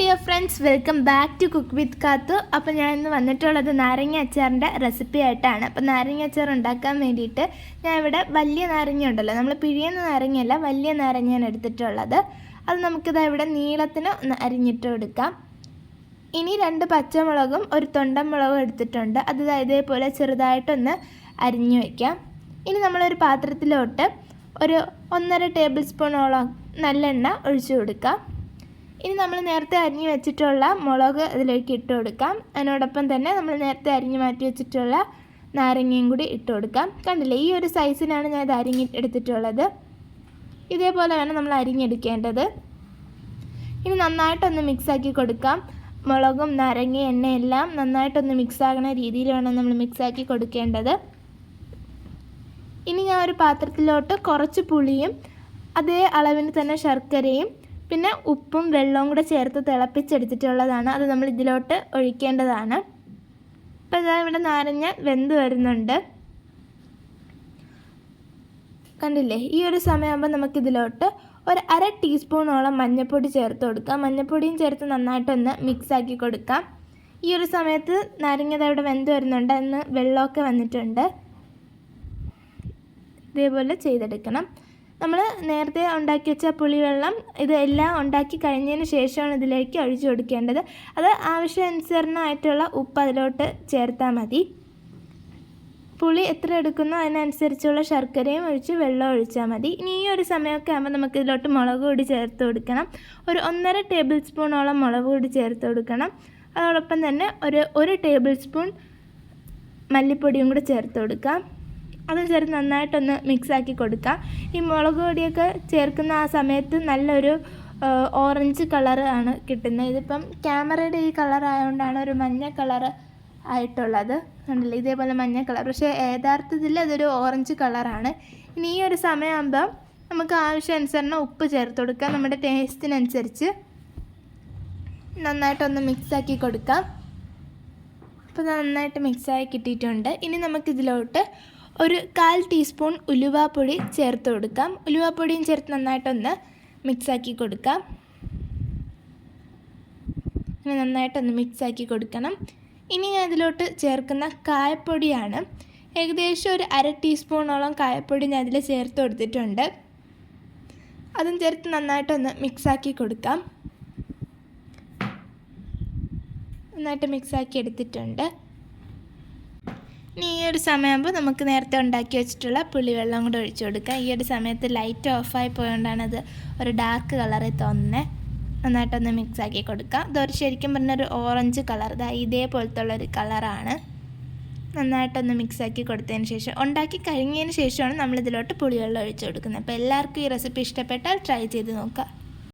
Dear friends welcome back to cook with Kathu അപ്പോൾ ഞാൻ ഇന്ന് വന്നിട്ടുള്ളത് നാരങ്ങ അച്ചാറിന്റെ റെസിപ്പി ആയിട്ടാണ്. അപ്പോൾ നാരങ്ങ അച്ചാർ ഉണ്ടാക്കാൻ വേണ്ടിയിട്ട് ഞാൻ ഇവിടെ വലിയ നാരങ്ങ ഉണ്ടല്ലോ. നമ്മൾ പിഴിയുന്ന നാരങ്ങയല്ല വലിയ നാരങ്ങയാണ് എടുത്തിട്ടുള്ളത്. അത് നമുക്കിതാ ഇവിടെ നീളത്തിന് അരിഞ്ഞിട്ട് എടുക്കാം ഇനി രണ്ട് പച്ചമുളകും ഒരു തൊണ്ടമുളകും എടുത്തിട്ടുണ്ട്. അത് ഇതേപോലെ ചെറുതായിട്ടൊന്ന് അരിഞ്ഞു വയ്ക്കാം ഇനി നമ്മളൊരു പാത്രത്തിലോട്ട് ഒരു ഒന്നര ടേബിൾ സ്പൂണോളം നല്ലെണ്ണ ഒഴിച്ചു കൊടുക്കാം. ഇനി നമ്മൾ നേരത്തെ അരിഞ്ഞു വെച്ചിട്ടുള്ള മുളക് ഇതിലേക്ക് ഇട്ട് കൊടുക്കാം. അതിനോടൊപ്പം തന്നെ നമ്മൾ നേരത്തെ അരിഞ്ഞു മാറ്റി വെച്ചിട്ടുള്ള നാരങ്ങയും കൂടി ഇട്ട് കൊടുക്കാം. കണ്ടില്ലേ ഈ ഒരു സൈസിനാണ് ഞാൻ ഇത് അരിഞ്ഞി എടുത്തിട്ടുള്ളത്. ഇതേപോലെ വേണം നമ്മൾ അരിഞ്ഞെടുക്കേണ്ടത്. ഇനി നന്നായിട്ടൊന്ന് മിക്സാക്കി കൊടുക്കാം. മുളകും നാരങ്ങ എണ്ണയെല്ലാം നന്നായിട്ടൊന്ന് മിക്സാകുന്ന രീതിയിൽ വേണം നമ്മൾ മിക്സാക്കി കൊടുക്കേണ്ടത്. ഇനി ഞാൻ ഒരു പാത്രത്തിലോട്ട് കുറച്ച് പുളിയും അതേ അളവിന് തന്നെ ശർക്കരയും പിന്നെ ഉപ്പും വെള്ളവും കൂടെ ചേർത്ത് തിളപ്പിച്ചെടുത്തിട്ടുള്ളതാണ്. അത് നമ്മൾ ഇതിലോട്ട് ഒഴിക്കേണ്ടതാണ്. അപ്പോൾ ഇതാ ഇവിടെ നാരങ്ങ വെന്ത് വരുന്നുണ്ട്. കണ്ടില്ലേ? ഈ ഒരു സമയമാകുമ്പോൾ നമുക്കിതിലോട്ട് ഒരു അര ടീസ്പൂണോളം മഞ്ഞൾപ്പൊടി ചേർത്ത് കൊടുക്കാം. മഞ്ഞൾപ്പൊടിയും ചേർത്ത് നന്നായിട്ടൊന്ന് മിക്സാക്കി കൊടുക്കാം. ഈ ഒരു സമയത്ത് നാരങ്ങ ഇവിടെ വെന്ത് വരുന്നുണ്ട്. എന്ന് വെള്ളമൊക്കെ വന്നിട്ടുണ്ട്. ഇതേപോലെ ചെയ്തെടുക്കണം. നമ്മൾ നേരത്തെ ഉണ്ടാക്കി വെച്ച പുളിവെള്ളം ഇതെല്ലാം ഉണ്ടാക്കി കഴിഞ്ഞതിന് ശേഷമാണ് ഇതിലേക്ക് ഒഴിച്ചു കൊടുക്കേണ്ടത്. അത് ആവശ്യാനുസരണമായിട്ടുള്ള ഉപ്പ് അതിലോട്ട് ചേർത്താൽ മതി. പുളി എത്ര എടുക്കുന്നോ അതിനനുസരിച്ചുള്ള ശർക്കരയും ഒഴിച്ച് വെള്ളം ഒഴിച്ചാൽ മതി. ഇനി ഈ ഒരു സമയമൊക്കെ ആകുമ്പോൾ നമുക്ക് ഇതിലോട്ട് മുളക് പൊടി ചേർത്ത് കൊടുക്കണം. ഒരു ഒന്നര ടേബിൾ സ്പൂണോളം മുളക് പൊടി ചേർത്ത് കൊടുക്കണം. അതോടൊപ്പം തന്നെ ഒരു ഒരു ടേബിൾ സ്പൂൺ മല്ലിപ്പൊടിയും കൂടെ ചേർത്ത് കൊടുക്കാം. അതും ചേർത്ത് നന്നായിട്ടൊന്ന് മിക്സാക്കി കൊടുക്കാം ഈ മുളക് പൊടിയൊക്കെ ചേർക്കുന്ന ആ സമയത്ത് നല്ലൊരു ഓറഞ്ച് കളർ ആണ് കിട്ടുന്നത്. ഇതിപ്പം ക്യാമറയുടെ ഈ കളർ ആയതുകൊണ്ടാണ് ഒരു മഞ്ഞ കളർ ആയിട്ടുള്ളത്. കണ്ടില്ലേ? ഇതേപോലെ മഞ്ഞ കളർ പക്ഷേ യഥാർത്ഥത്തിൽ അതൊരു ഓറഞ്ച് കളറാണ്. ഇനി ഈ ഒരു സമയമാകുമ്പം നമുക്ക് ആവശ്യാനുസരണം ഉപ്പ് ചേർത്ത് കൊടുക്കാം. നമ്മുടെ ടേസ്റ്റിനനുസരിച്ച് നന്നായിട്ടൊന്ന് മിക്സാക്കി കൊടുക്കാം. അപ്പോൾ നന്നായിട്ട് മിക്സായി കിട്ടിയിട്ടുണ്ട്. ഇനി നമുക്കിതിലോട്ട് ഒരു കാൽ ടീസ്പൂൺ ഉലുവാപ്പൊടി ചേർത്ത് കൊടുക്കാം. ഉലുവാപ്പൊടിയും ചേർത്ത് നന്നായിട്ടൊന്ന് മിക്സാക്കി കൊടുക്കാം. ഇനി നന്നായിട്ടൊന്ന് മിക്സാക്കി കൊടുക്കണം. ഇനി ഞാൻ ഇതിലോട്ട് ചേർക്കുന്ന കായപ്പൊടിയാണ്. ഏകദേശം ഒരു അര ടീസ്പൂണോളം കായപ്പൊടി ഞാൻ ഇതിൽ ചേർത്ത് കൊടുത്തിട്ടുണ്ട്. അതും ചേർത്ത് നന്നായിട്ടൊന്ന് മിക്സാക്കി കൊടുക്കാം. നന്നായിട്ട് മിക്സാക്കി എടുത്തിട്ടുണ്ട്. ഈ ഒരു സമയമാകുമ്പോൾ നമുക്ക് നേരത്തെ ഉണ്ടാക്കി വെച്ചിട്ടുള്ള പുളിവെള്ളം കൂടെ ഒഴിച്ചു കൊടുക്കാം. ഈ ഒരു സമയത്ത് ലൈറ്റ് ഓഫായി അത് ഒരു ഡാർക്ക് കളറിൽ തോന്നുന്നത് നന്നായിട്ടൊന്ന് മിക്സ് ആക്കി കൊടുക്കാം. ഇതൊരു ശരിക്കും പറഞ്ഞൊരു ഓറഞ്ച് കളർ ഇതാ ഇതേപോലത്തെ ഒരു കളറാണ് നന്നായിട്ടൊന്ന് മിക്സ് ആക്കി കൊടുത്തതിന് ശേഷം ഉണ്ടാക്കി കഴിഞ്ഞതിന് ശേഷമാണ് നമ്മൾ ഇതിലോട്ട് പുളിവെള്ളം ഒഴിച്ചു കൊടുക്കുന്നത്. അപ്പോൾ എല്ലാവർക്കും ഈ റെസിപ്പി ഇഷ്ടപ്പെട്ടാൽ ട്രൈ ചെയ്ത് നോക്കുക